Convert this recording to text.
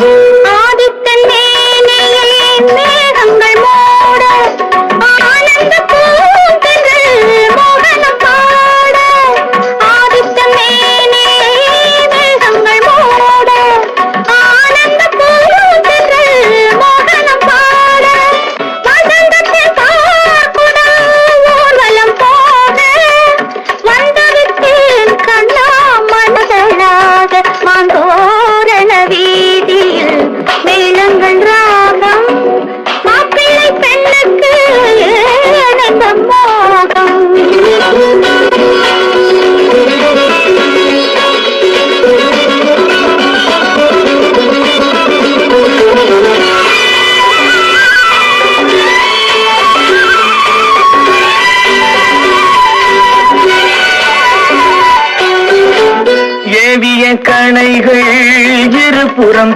Lord. ஏவிய கணைகள் இருபுறம்